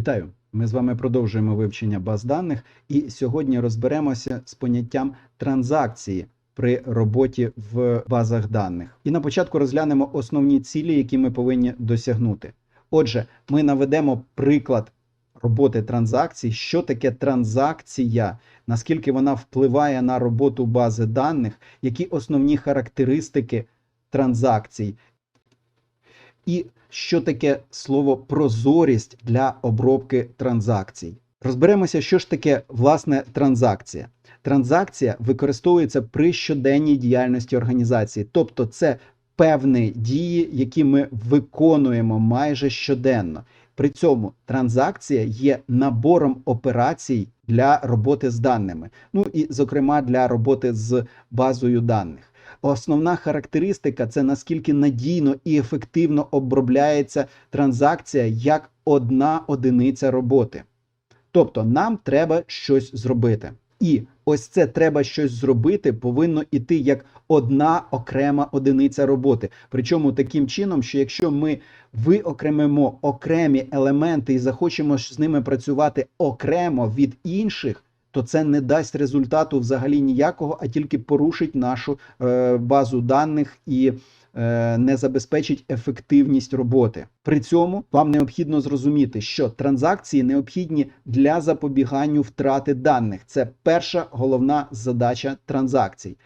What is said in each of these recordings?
Вітаю! Ми з вами продовжуємо вивчення баз даних, і сьогодні розберемося з поняттям транзакції при роботі в базах даних. І на початку розглянемо основні цілі, які ми повинні досягнути. Отже, ми наведемо приклад роботи транзакцій. Що таке транзакція? Наскільки вона впливає на роботу бази даних, які основні характеристики транзакцій, і що таке слово прозорість для обробки транзакцій. Розберемося, що ж таке власне транзакція. Транзакція використовується при щоденній діяльності організації, тобто це певні дії, які ми виконуємо майже щоденно. При цьому транзакція є набором операцій для роботи з даними, ну і, зокрема, для роботи з базою даних. Основна характеристика це наскільки надійно і ефективно обробляється транзакція як одна одиниця роботи. Тобто нам треба щось зробити. І ось це треба щось зробити повинно іти як одна окрема одиниця роботи. Причому таким чином, що якщо ми виокремимо окремі елементи і захочемо з ними працювати окремо від інших, то це не дасть результату взагалі ніякого, а тільки порушить нашу е, базу даних і е, не забезпечить ефективність роботи. При цьому вам необхідно зрозуміти, що транзакції необхідні для запобіганню втрати даних. Це перша головна задача транзакцій.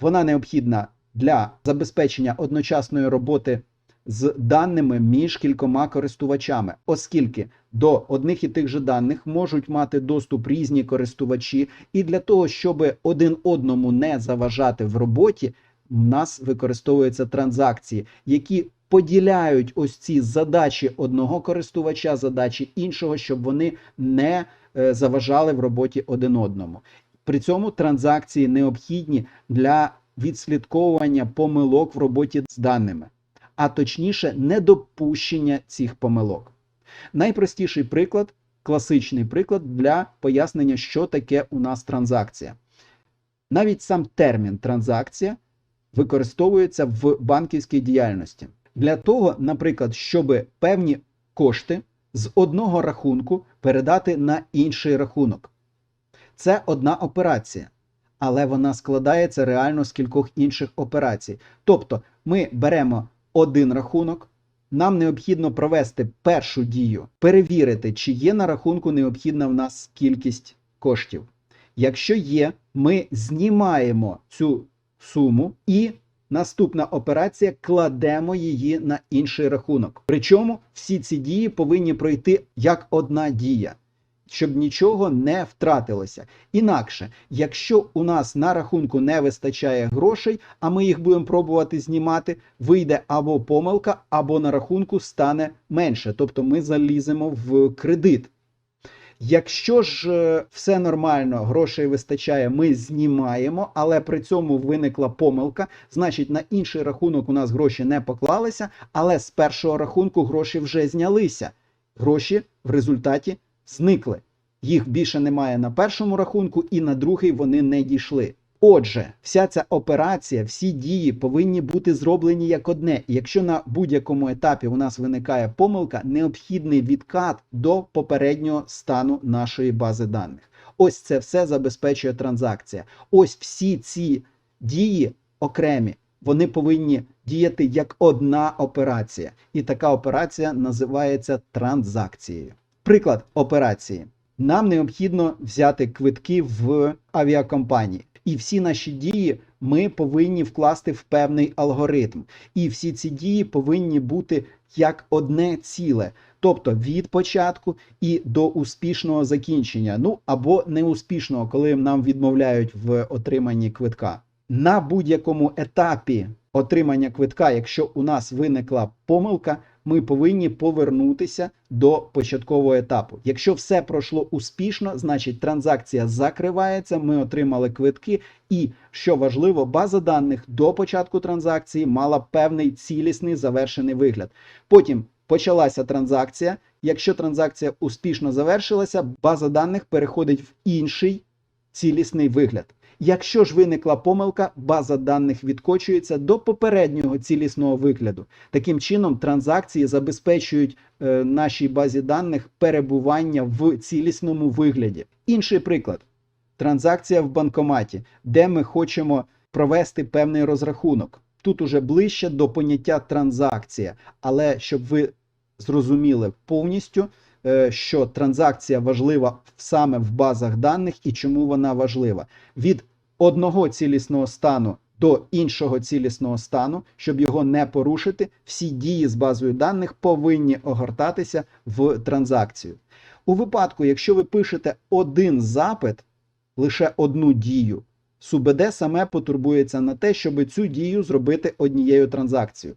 Вона необхідна для забезпечення одночасної роботи з даними між кількома користувачами, оскільки до одних і тих же даних можуть мати доступ різні користувачі, і для того, щоб один одному не заважати в роботі, у нас використовуються транзакції, які поділяють ось ці задачі одного користувача, задачі іншого, щоб вони не е, заважали в роботі один одному. При цьому транзакції необхідні для відслідковування помилок в роботі з даними а точніше, недопущення цих помилок. Найпростіший приклад, класичний приклад для пояснення, що таке у нас транзакція. Навіть сам термін транзакція використовується в банківській діяльності. Для того, наприклад, щоб певні кошти з одного рахунку передати на інший рахунок. Це одна операція, але вона складається реально з кількох інших операцій. Тобто ми беремо один рахунок. Нам необхідно провести першу дію, перевірити, чи є на рахунку необхідна в нас кількість коштів. Якщо є, ми знімаємо цю суму і наступна операція кладемо її на інший рахунок. Причому всі ці дії повинні пройти як одна дія щоб нічого не втратилося. Інакше, якщо у нас на рахунку не вистачає грошей, а ми їх будемо пробувати знімати, вийде або помилка, або на рахунку стане менше. Тобто ми заліземо в кредит. Якщо ж е, все нормально, грошей вистачає, ми знімаємо, але при цьому виникла помилка, значить на інший рахунок у нас гроші не поклалися, але з першого рахунку гроші вже знялися. Гроші в результаті зникли. Їх більше немає на першому рахунку, і на другий вони не дійшли. Отже, вся ця операція, всі дії повинні бути зроблені як одне. Якщо на будь-якому етапі у нас виникає помилка, необхідний відкат до попереднього стану нашої бази даних. Ось це все забезпечує транзакція. Ось всі ці дії окремі, вони повинні діяти як одна операція. І така операція називається транзакцією. Приклад операції. Нам необхідно взяти квитки в авіакомпанії. І всі наші дії ми повинні вкласти в певний алгоритм. І всі ці дії повинні бути як одне ціле, тобто від початку і до успішного закінчення. Ну або неуспішного, коли нам відмовляють в отриманні квитка. На будь-якому етапі отримання квитка, якщо у нас виникла помилка, ми повинні повернутися до початкового етапу. Якщо все пройшло успішно, значить транзакція закривається. Ми отримали квитки, і що важливо, база даних до початку транзакції мала певний цілісний завершений вигляд. Потім почалася транзакція. Якщо транзакція успішно завершилася, база даних переходить в інший цілісний вигляд. Якщо ж виникла помилка, база даних відкочується до попереднього цілісного вигляду. Таким чином, транзакції забезпечують е, нашій базі даних перебування в цілісному вигляді. Інший приклад: транзакція в банкоматі, де ми хочемо провести певний розрахунок. Тут уже ближче до поняття транзакція, але щоб ви зрозуміли повністю, е, що транзакція важлива саме в базах даних і чому вона важлива. Від одного цілісного стану до іншого цілісного стану, щоб його не порушити, всі дії з базою даних повинні огортатися в транзакцію. У випадку, якщо ви пишете один запит, лише одну дію, СУБД саме потурбується на те, щоб цю дію зробити однією транзакцією.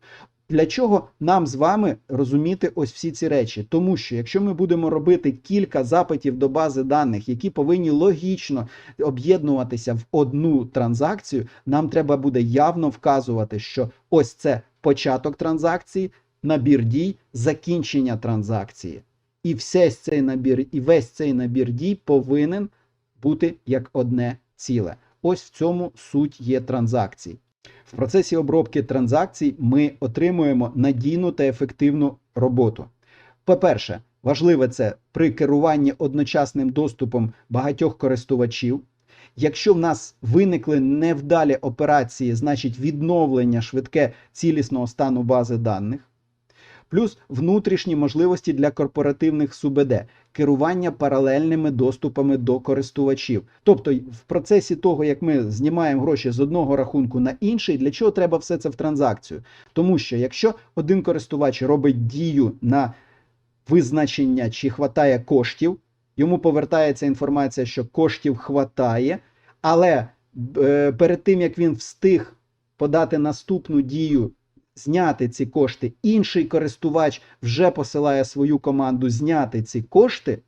Для чого нам з вами розуміти ось всі ці речі? Тому що якщо ми будемо робити кілька запитів до бази даних, які повинні логічно об'єднуватися в одну транзакцію, нам треба буде явно вказувати, що ось це початок транзакції, набір дій, закінчення транзакції. І весь цей набір, і весь цей набір дій повинен бути як одне ціле. Ось в цьому суть є транзакцій. В процесі обробки транзакцій ми отримуємо надійну та ефективну роботу. По-перше, важливе це при керуванні одночасним доступом багатьох користувачів. Якщо в нас виникли невдалі операції, значить відновлення швидке цілісного стану бази даних. Плюс внутрішні можливості для корпоративних СУБД, керування паралельними доступами до користувачів. Тобто, в процесі того, як ми знімаємо гроші з одного рахунку на інший, для чого треба все це в транзакцію? Тому що якщо один користувач робить дію на визначення, чи хватає коштів, йому повертається інформація, що коштів хватає, але е, перед тим як він встиг подати наступну дію зняти ці кошти, інший користувач вже посилає свою команду зняти ці кошти.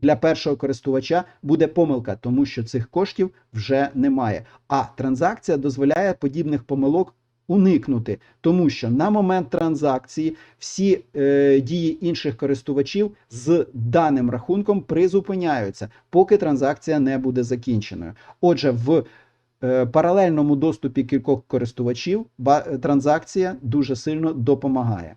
Для першого користувача буде помилка, тому що цих коштів вже немає. А транзакція дозволяє подібних помилок уникнути, тому що на момент транзакції всі е, дії інших користувачів з даним рахунком призупиняються, поки транзакція не буде закінченою. Отже, в паралельному доступі кількох користувачів ба- транзакція дуже сильно допомагає.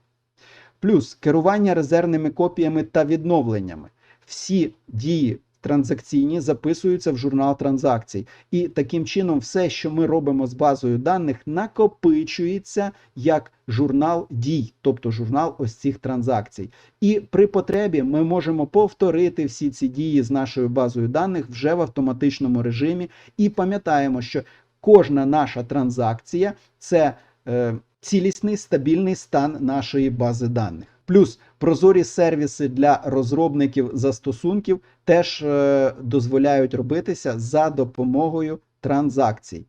Плюс керування резервними копіями та відновленнями. Всі дії транзакційні записуються в журнал транзакцій. І таким чином, все, що ми робимо з базою даних, накопичується як журнал дій, тобто журнал ось цих транзакцій. І при потребі ми можемо повторити всі ці дії з нашою базою даних вже в автоматичному режимі. І пам'ятаємо, що кожна наша транзакція це е, цілісний стабільний стан нашої бази даних. Плюс прозорі сервіси для розробників застосунків теж е, дозволяють робитися за допомогою транзакцій.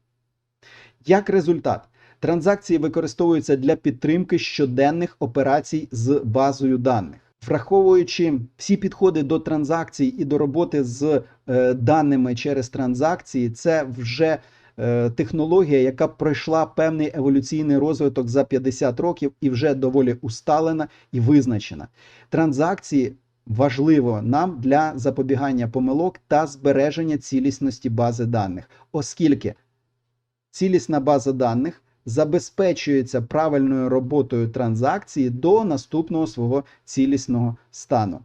Як результат, транзакції використовуються для підтримки щоденних операцій з базою даних. Враховуючи всі підходи до транзакцій і до роботи з е, даними через транзакції, це вже технологія, яка пройшла певний еволюційний розвиток за 50 років і вже доволі усталена і визначена. Транзакції важливо нам для запобігання помилок та збереження цілісності бази даних, оскільки цілісна база даних забезпечується правильною роботою транзакції до наступного свого цілісного стану.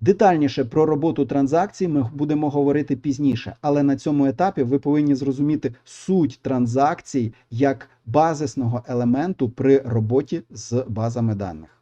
Детальніше про роботу транзакцій ми будемо говорити пізніше, але на цьому етапі ви повинні зрозуміти суть транзакцій як базисного елементу при роботі з базами даних.